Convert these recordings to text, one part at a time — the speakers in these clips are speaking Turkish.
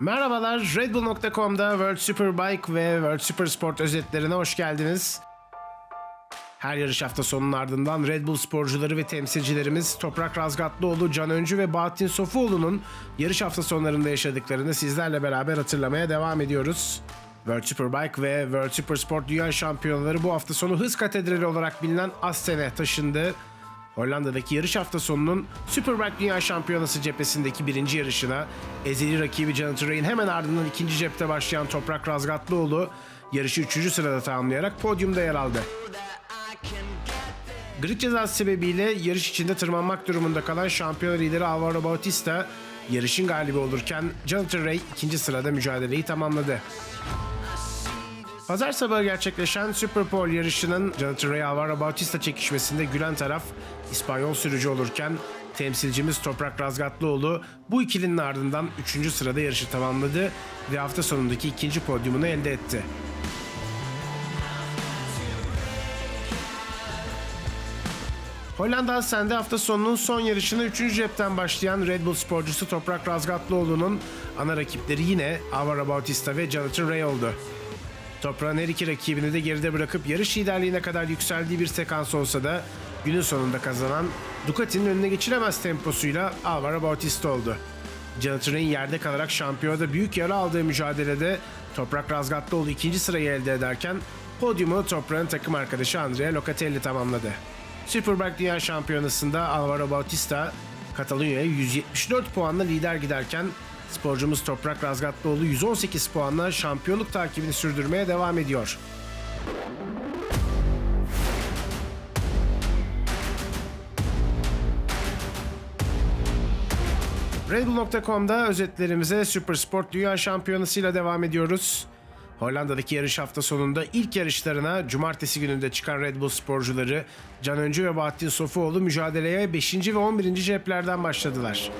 Merhabalar, Redbull.com'da World Superbike ve World Supersport özetlerine hoş geldiniz. Her yarış hafta sonunun ardından Red Bull sporcuları ve temsilcilerimiz Toprak Razgatlıoğlu, Can Öncü ve Bahattin Sofuoğlu'nun yarış hafta sonlarında yaşadıklarını sizlerle beraber hatırlamaya devam ediyoruz. World Superbike ve World Supersport Dünya Şampiyonaları bu hafta sonu hız katedrali olarak bilinen Asten'e taşındı. Hollanda'daki yarış hafta sonunun Superbike Dünya Şampiyonası cephesindeki birinci yarışına ezeli rakibi Jonathan Ray'in hemen ardından ikinci cepte başlayan Toprak Razgatlıoğlu yarışı üçüncü sırada tamamlayarak podyumda yer aldı. Grid cezası sebebiyle yarış içinde tırmanmak durumunda kalan şampiyon lideri Alvaro Bautista yarışın galibi olurken Jonathan Ray ikinci sırada mücadeleyi tamamladı. Pazar sabahı gerçekleşen Super Pole yarışının Jonathan Ray Alvaro Bautista çekişmesinde gülen taraf İspanyol sürücü olurken temsilcimiz Toprak Razgatlıoğlu bu ikilinin ardından 3. sırada yarışı tamamladı ve hafta sonundaki ikinci podyumunu elde etti. Hollanda Hasen'de hafta sonunun son yarışını 3. cepten başlayan Red Bull sporcusu Toprak Razgatlıoğlu'nun ana rakipleri yine Alvaro Bautista ve Jonathan Ray oldu. Toprağın her iki rakibini de geride bırakıp yarış liderliğine kadar yükseldiği bir sekans olsa da günün sonunda kazanan Ducati'nin önüne geçilemez temposuyla Alvaro Bautista oldu. Jonathan Ray'in yerde kalarak şampiyonada büyük yara aldığı mücadelede Toprak Razgatlıoğlu ikinci sırayı elde ederken podyumu Toprak'ın takım arkadaşı Andrea Locatelli tamamladı. Superbike Dünya Şampiyonası'nda Alvaro Bautista Katalonya'ya 174 puanla lider giderken sporcumuz Toprak Razgatlıoğlu 118 puanla şampiyonluk takibini sürdürmeye devam ediyor. Redbull.com'da özetlerimize Supersport Dünya Şampiyonası ile devam ediyoruz. Hollanda'daki yarış hafta sonunda ilk yarışlarına cumartesi gününde çıkan Red Bull sporcuları Can Öncü ve Bahattin Sofuoğlu mücadeleye 5. ve 11. ceplerden başladılar.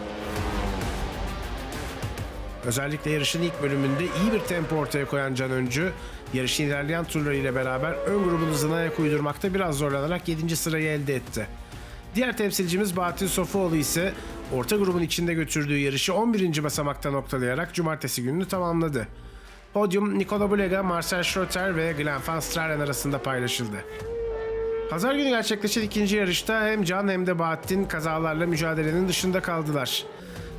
Özellikle yarışın ilk bölümünde iyi bir tempo ortaya koyan Can Öncü, yarışın ilerleyen turlarıyla beraber ön grubun hızına ayak uydurmakta biraz zorlanarak 7. sırayı elde etti. Diğer temsilcimiz Bahattin Sofuoğlu ise orta grubun içinde götürdüğü yarışı 11. basamakta noktalayarak cumartesi gününü tamamladı. Podyum Nikola Bulega, Marcel Schroeter ve Glenn van Stralen arasında paylaşıldı. Pazar günü gerçekleşen ikinci yarışta hem Can hem de Bahattin kazalarla mücadelenin dışında kaldılar.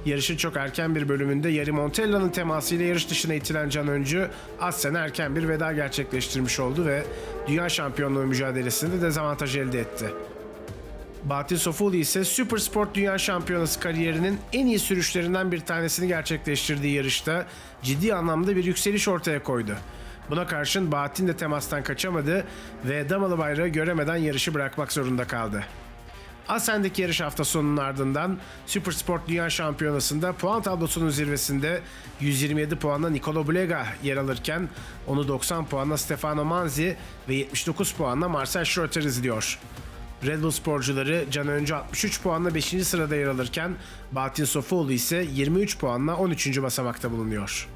Yarışın çok erken bir bölümünde Yari Montella'nın temasıyla yarış dışına itilen Can Öncü az sene erken bir veda gerçekleştirmiş oldu ve dünya şampiyonluğu mücadelesinde dezavantaj elde etti. Bahattin Sofuoğlu ise Super Sport Dünya Şampiyonası kariyerinin en iyi sürüşlerinden bir tanesini gerçekleştirdiği yarışta ciddi anlamda bir yükseliş ortaya koydu. Buna karşın Bahattin de temastan kaçamadı ve damalı bayrağı göremeden yarışı bırakmak zorunda kaldı. Asen'deki yarış hafta sonunun ardından Super Sport Dünya Şampiyonası'nda puan tablosunun zirvesinde 127 puanla Nicolo Bulega yer alırken onu 90 puanla Stefano Manzi ve 79 puanla Marcel Schroeter izliyor. Red Bull sporcuları Can Öncü 63 puanla 5. sırada yer alırken Bahattin Sofuoğlu ise 23 puanla 13. basamakta bulunuyor.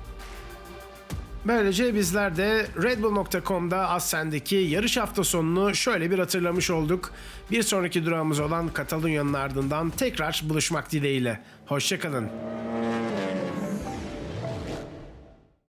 Böylece bizler de Redbull.com'da Assen'deki yarış hafta sonunu şöyle bir hatırlamış olduk. Bir sonraki durağımız olan Katalonya'nın ardından tekrar buluşmak dileğiyle. Hoşçakalın.